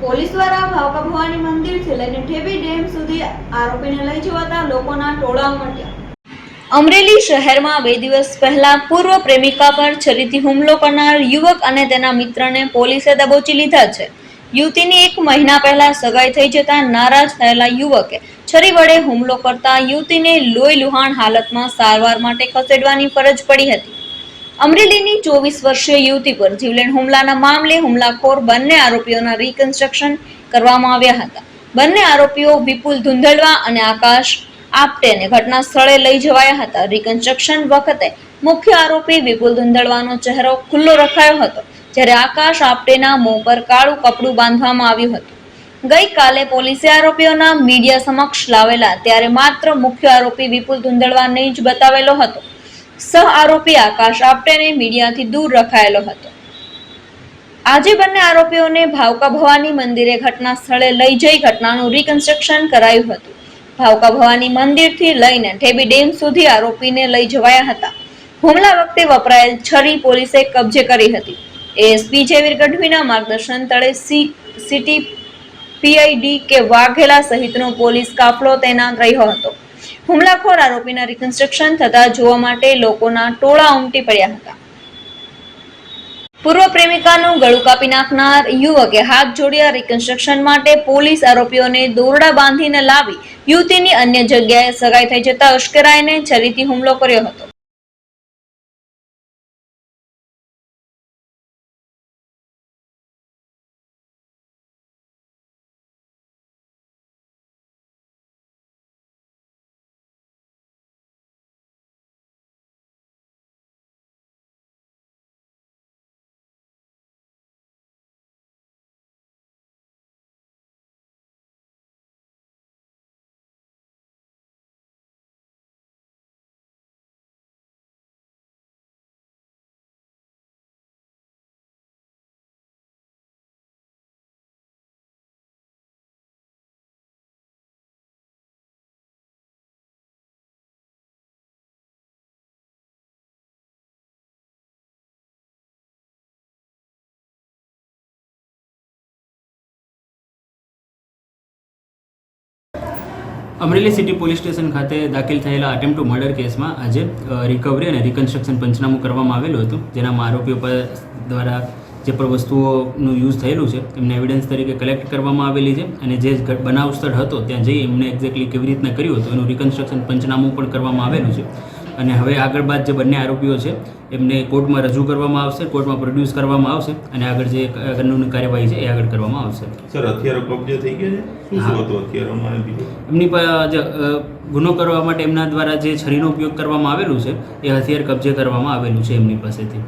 Police દ્વારા ભાવકા ભવાની મંદિરથી લઈને ઠેબી ડેમ સુધી આરોપીને લઈ જવાતા લોકોના ટોળા ઉમટ્યા. અમરેલી શહેરમાં બે દિવસ પહેલા પૂર્વ પ્રેમિકા પર છરીથી હુમલો કરનાર યુવક અને તેના મિત્રને પોલીસે દબોચી લીધા છે. યુવતીની એક મહિના પહેલા સગાઈ થઈ જતા નારાજ થયેલા યુવકે છરી વડે હુમલો કરતા યુવતીને લોહી લુહાણ હાલતમાં સારવાર માટે ખસેડવાની ફરજ પડી હતી. અમરેલીની ચોવીસ વર્ષીય યુવતી પર જીવલેણ હુમલાના મામલે હુમલાખોર બંને આરોપીઓના રિકન્સ્ટ્રક્શન કરવામાં આવ્યા હતા. બંને આરોપીઓ વિપુલ ધુંધળવા અને આકાશ આપટેને ઘટના સ્થળે લઈ જવાયા હતા. રિકન્સ્ટ્રક્શન વખતે મુખ્ય આરોપી વિપુલ ધુંધળવાનો ચહેરો ખુલ્લો રખાયો હતો, જ્યારે આકાશ આપટેના મોં પર કાળું કપડું બાંધવામાં આવ્યું હતું. ગઈકાલે પોલીસે આરોપીઓના મીડિયા સમક્ષ લાવેલા, ત્યારે માત્ર મુખ્ય આરોપી વિપુલ ધુંધળવાને જ બતાવેલો હતો. સહ આરોપી આકાશ આપટેને મીડિયાથી દૂર રખાયેલો હતો. આજે બંને આરોપીઓને ભાવકા ભવાની મંદિરે ઘટના સ્થળે લઈ જઈ ઘટનાનું રિકન્સ્ટ્રક્શન કરાયું હતું. ભાવકા ભવાની મંદિરથી લઈને ઠેબી ડેમ સુધી આરોપીને લઈ જવાયા હતા. હુમલા વખતે વપરાયેલ છરી પોલીસે કબજે કરી હતી. એએસપી જેવીર ગઢવીના માર્ગદર્શન તળે સી સિટી પીઆઈડી કે વાઘેલા સહિતનો પોલીસ કાફલો તૈનાત રહ્યો હતો. હુમલાખોર આરોપીના રિકન્સ્ટ્રક્શન થતા જોવા માટે લોકોના ટોળા ઉમટી પડ્યા હતા. પૂર્વ પ્રેમિકાનું ગળું કાપી નાખનાર યુવકે હાથ જોડ્યા રિકન્સ્ટ્રક્શન માટે પોલીસ આરોપીઓને દોરડા બાંધીને લાવી યુવતીની અન્ય જગ્યાએ સગાઈ થઈ જતા ઉશ્કેરાઈને છરીથી હુમલો કર્યો હતો. અમરેલી સિટી પોલીસ સ્ટેશન ખાતે દાખલ થયેલા અટેમ્પ ટુ મર્ડર કેસમાં આજે રિકવરી અને રિકન્સ્ટ્રક્શન પંચનામું કરવામાં આવેલું હતું, જેનામાં આરોપીઓ પર દ્વારા જે પણ વસ્તુઓનું યુઝ થયેલું છે, એમને એવિડન્સ તરીકે કલેક્ટ કરવામાં આવેલી છે, અને જે બનાવ સ્થળ હતો, ત્યાં જઈ એમને એક્ઝેક્ટલી કેવી રીતના કર્યું હતું, એનું રિકન્સ્ટ્રક્શન પંચનામું પણ કરવામાં આવેલું છે. અને હવે આગળ બાદ જે બંને આરોપીઓ છે એમને કોર્ટમાં રજૂ કરવામાં આવશે કોર્ટમાં પ્રોડ્યુસ કરવામાં આવશે અને આગળ જે કાનૂની કાર્યવાહી છે એ આગળ કરવામાં આવશે. સર હથિયારો કબજે થઈ ગયા છે? શું. હતું હથિયારોમાં એમની જે ગુનો કરવા માટે એમના દ્વારા જે છરીનો ઉપયોગ કરવામાં આવેલું છે એ હથિયાર કબજે કરવામાં આવેલું છે એમની પાસેથી.